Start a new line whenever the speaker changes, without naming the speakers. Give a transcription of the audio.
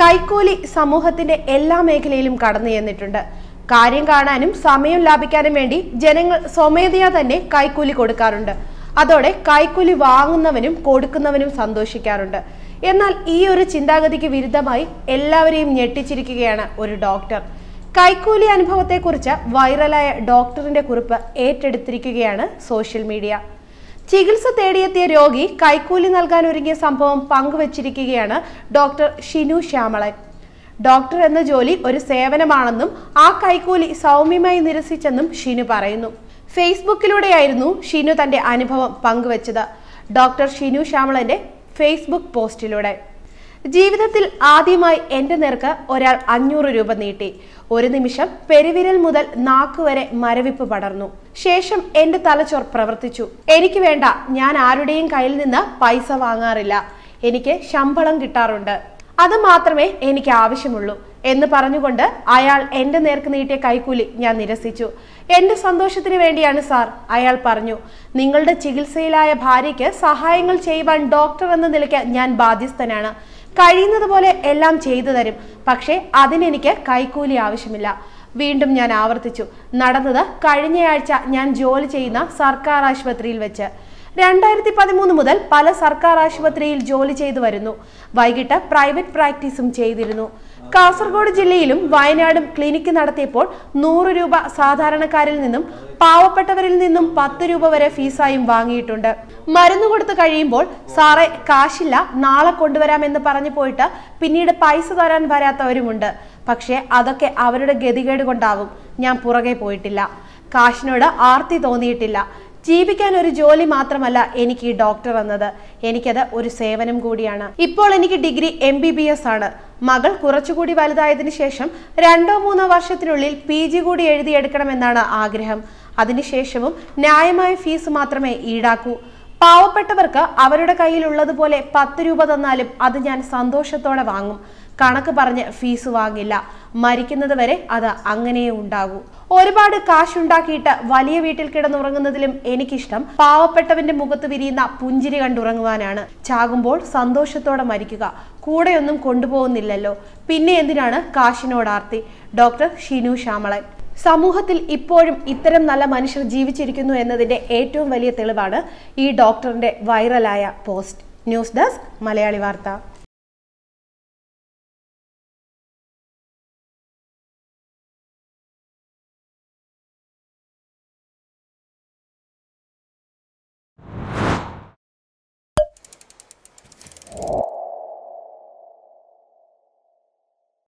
കൈക്കൂലി സമൂഹത്തിന്റെ എല്ലാ മേഖലയിലും കടന്നു ചെന്നിട്ടുണ്ട്. കാര്യം കാണാനും സമയം ലാഭിക്കാനും വേണ്ടി ജനങ്ങൾ സ്വമേധയാ തന്നെ കൈക്കൂലി കൊടുക്കാറുണ്ട്. അതോടെ കൈക്കൂലി വാങ്ങുന്നവനും കൊടുക്കുന്നവനും സന്തോഷിക്കാറുണ്ട്. എന്നാൽ ഈ ഒരു ചിന്താഗതിക്ക് വിരുദ്ധമായി എല്ലാവരെയും ഞെട്ടിച്ചിരിക്കുകയാണ് ഒരു ഡോക്ടർ. കൈക്കൂലി അനുഭവത്തെക്കുറിച്ച് വൈറലായ ഡോക്ടറിന്റെ കുറിപ്പ് ഏറ്റെടുത്തിരിക്കുകയാണ് സോഷ്യൽ മീഡിയ. ചികിത്സ തേടിയെത്തിയ രോഗി കൈക്കൂലി നൽകാൻ ഒരുങ്ങിയ സംഭവം പങ്കുവച്ചിരിക്കുകയാണ് ഡോക്ടർ ഷിനു ശ്യാമളൻ. ഡോക്ടർ എന്ന ജോലി ഒരു സേവനമാണെന്നും ആ കൈക്കൂലി സൗമ്യമായി നിരസിച്ചെന്നും ഷിനു പറയുന്നു. ഫേസ്ബുക്കിലൂടെയായിരുന്നു ഷിനു തന്റെ അനുഭവം പങ്കുവച്ചത്. ഡോക്ടർ ഷിനു ശ്യാമളന്റെ ഫേസ്ബുക്ക് പോസ്റ്റിലൂടെ. ജീവിതത്തിൽ ആദ്യമായി എന്റെ നേർക്ക് ഒരാൾ അഞ്ഞൂറ് രൂപ നീട്ടി. ഒരു നിമിഷം പെരുവിരൽ മുതൽ നാക്ക് വരെ മരവിപ്പ് പടർന്നു. ശേഷം എന്റെ തലച്ചോർ പ്രവർത്തിച്ചു. എനിക്ക് വേണ്ട ഞാൻ ആരുടെയും കയ്യിൽ നിന്ന് പൈസ വാങ്ങാറില്ല. എനിക്ക് ശമ്പളം കിട്ടാറുണ്ട്. അത് മാത്രമേ എനിക്ക് ആവശ്യമുള്ളൂ. എന്ന് പറഞ്ഞുകൊണ്ട് അയാൾ എന്റെ നേർക്ക് നീട്ടിയ കൈക്കൂലി ഞാൻ നിരസിച്ചു. എന്റെ സന്തോഷത്തിന് വേണ്ടിയാണ് സാർ അയാൾ പറഞ്ഞു. നിങ്ങളുടെ ചികിത്സയിലായ ഭാര്യയ്ക്ക് സഹായങ്ങൾ ചെയ്യുവാൻ ഡോക്ടർ എന്ന നിലയ്ക്ക് ഞാൻ ബാധ്യസ്ഥനാണ്. കഴിയുന്നത് പോലെ എല്ലാം ചെയ്തു തരും. പക്ഷേ അതിനെനിക്ക് കൈക്കൂലി ആവശ്യമില്ല. വീണ്ടും ഞാൻ ആവർത്തിച്ചു. നടന്നത് കഴിഞ്ഞയാഴ്ച ഞാൻ ജോലി ചെയ്യുന്ന സർക്കാർ ആശുപത്രിയിൽ വെച്ച്. രണ്ടായിരത്തി പതിമൂന്ന് മുതൽ പല സർക്കാർ ആശുപത്രിയിൽ ജോലി ചെയ്തു വരുന്നു. വൈകിട്ട് പ്രൈവറ്റ് പ്രാക്ടീസും ചെയ്തിരുന്നു. കാസർഗോഡ് ജില്ലയിലും വയനാടും ക്ലിനിക്ക് നടത്തിയപ്പോൾ നൂറ് രൂപ സാധാരണക്കാരിൽ നിന്നും പാവപ്പെട്ടവരിൽ നിന്നും പത്ത് രൂപ വരെ ഫീസായും വാങ്ങിയിട്ടുണ്ട്. മരുന്ന് കൊടുത്തു കഴിയുമ്പോൾ സാറേ കാശില്ല നാളെ കൊണ്ടുവരാമെന്ന് പറഞ്ഞു പോയിട്ട് പിന്നീട് പൈസ തരാൻ വരാത്തവരുമുണ്ട്. പക്ഷേ അതൊക്കെ അവരുടെ ഗതികേട് കൊണ്ടാവും. ഞാൻ പുറകെ പോയിട്ടില്ല. കാശിനോട് ആർത്തി തോന്നിയിട്ടില്ല. ജീവിക്കാൻ ഒരു ജോലി മാത്രമല്ല എനിക്ക് ഈ ഡോക്ടർ എന്നത് എനിക്കത് ഒരു സേവനം കൂടിയാണ്. ഇപ്പോൾ എനിക്ക് degree M B B S ആണ്. മകൾ കുറച്ചുകൂടി വലുതായതിനു ശേഷം രണ്ടോ മൂന്നോ വർഷത്തിനുള്ളിൽ പി ജി കൂടി എഴുതിയെടുക്കണമെന്നാണ് ആഗ്രഹം. അതിനുശേഷവും ന്യായമായ ഫീസ് മാത്രമേ ഈടാക്കൂ. പാവപ്പെട്ടവർക്ക് അവരുടെ കയ്യിലുള്ളതുപോലെ പത്ത് രൂപ തന്നാലും അത് ഞാൻ സന്തോഷത്തോടെ വാങ്ങും. കണക്ക് പറഞ്ഞ് ഫീസ് വാങ്ങില്ല. മരിക്കുന്നത് വരെ അത് അങ്ങനെയേ ഉണ്ടാകൂ. ഒരുപാട് കാശുണ്ടാക്കിയിട്ട് വലിയ വീട്ടിൽ കിടന്നുറങ്ങുന്നതിലും എനിക്കിഷ്ടം പാവപ്പെട്ടവന്റെ മുഖത്ത് വിരിയുന്ന പുഞ്ചിരി കണ്ടുറങ്ങുവാനാണ്. ചാകുമ്പോൾ സന്തോഷത്തോടെ മരിക്കുക. കൂടെയൊന്നും കൊണ്ടുപോകുന്നില്ലല്ലോ. പിന്നെ എന്തിനാണ് കാശിനോടാർത്തി ഡോക്ടർ ഷിനു ശ്യാമളൻ. സമൂഹത്തിൽ ഇപ്പോഴും ഇത്തരം നല്ല മനുഷ്യർ ജീവിച്ചിരിക്കുന്നു എന്നതിന്റെ ഏറ്റവും വലിയ തെളിവാണ് ഈ ഡോക്ടറിന്റെ വൈറലായ പോസ്റ്റ്. ന്യൂസ് ഡെസ്ക് മലയാളി വാർത്ത. Oh.